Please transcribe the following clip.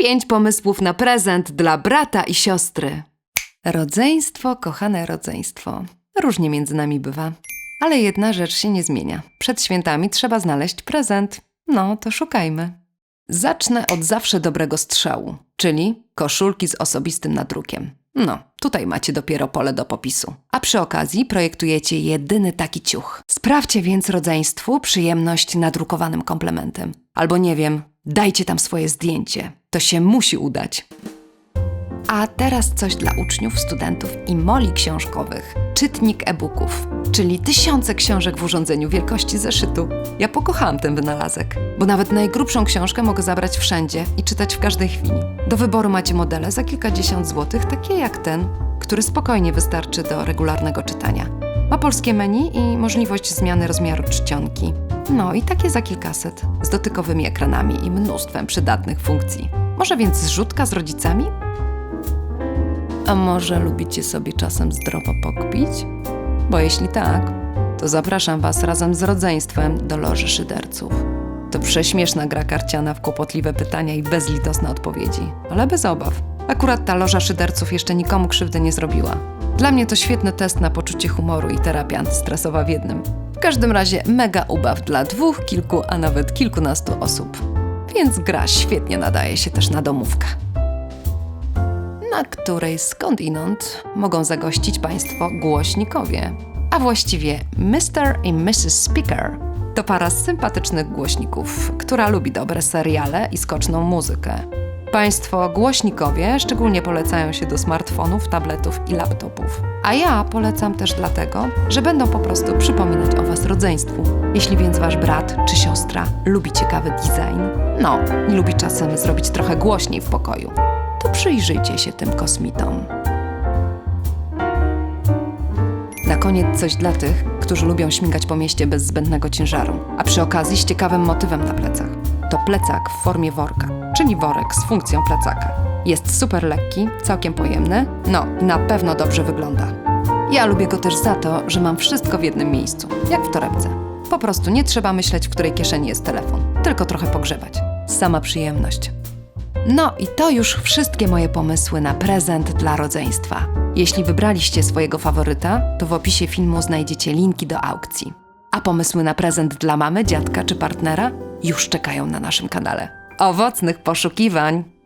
Pięć pomysłów na prezent dla brata i siostry. Rodzeństwo, kochane rodzeństwo. Różnie między nami bywa. Ale jedna rzecz się nie zmienia. Przed świętami trzeba znaleźć prezent. No, to szukajmy. Zacznę od zawsze dobrego strzału, czyli koszulki z osobistym nadrukiem. No, tutaj macie dopiero pole do popisu. A przy okazji projektujecie jedyny taki ciuch. Sprawdźcie więc rodzeństwu przyjemność nadrukowanym komplementem. Albo nie wiem, dajcie tam swoje zdjęcie. To się musi udać. A teraz coś dla uczniów, studentów i moli książkowych. Czytnik e-booków, czyli tysiące książek w urządzeniu wielkości zeszytu. Ja pokochałam ten wynalazek, bo nawet najgrubszą książkę mogę zabrać wszędzie i czytać w każdej chwili. Do wyboru macie modele za kilkadziesiąt złotych, takie jak ten, który spokojnie wystarczy do regularnego czytania. Ma polskie menu i możliwość zmiany rozmiaru czcionki. No i takie za kilkaset, z dotykowymi ekranami i mnóstwem przydatnych funkcji. Może więc zrzutka z rodzicami? A może lubicie sobie czasem zdrowo pokpić? Bo jeśli tak, to zapraszam Was razem z rodzeństwem do Loży Szyderców. To prześmieszna gra karciana w kłopotliwe pytania i bezlitosne odpowiedzi, ale bez obaw. Akurat ta Loża Szyderców jeszcze nikomu krzywdy nie zrobiła. Dla mnie to świetny test na poczucie humoru i terapia antystresowa w jednym. W każdym razie mega ubaw dla dwóch, kilku, a nawet kilkunastu osób. Więc gra świetnie nadaje się też na domówkę na której skądinąd mogą zagościć Państwo głośnikowie. A właściwie Mr. i Mrs. Speaker to para sympatycznych głośników, która lubi dobre seriale i skoczną muzykę. Państwo głośnikowie szczególnie polecają się do smartfonów, tabletów i laptopów. A ja polecam też dlatego, że będą po prostu przypominać o Was rodzeństwu. Jeśli więc Wasz brat czy siostra lubi ciekawy design, no i lubi czasem zrobić trochę głośniej w pokoju, to przyjrzyjcie się tym kosmitom. Na koniec coś dla tych, którzy lubią śmigać po mieście bez zbędnego ciężaru, a przy okazji z ciekawym motywem na plecach. To plecak w formie worka, czyli worek z funkcją plecaka. Jest super lekki, całkiem pojemny, no na pewno dobrze wygląda. Ja lubię go też za to, że mam wszystko w jednym miejscu, jak w torebce. Po prostu nie trzeba myśleć, w której kieszeni jest telefon, tylko trochę pogrzebać. Sama przyjemność. No i to już wszystkie moje pomysły na prezent dla rodzeństwa. Jeśli wybraliście swojego faworyta, to w opisie filmu znajdziecie linki do aukcji. A pomysły na prezent dla mamy, dziadka czy partnera już czekają na naszym kanale. Owocnych poszukiwań!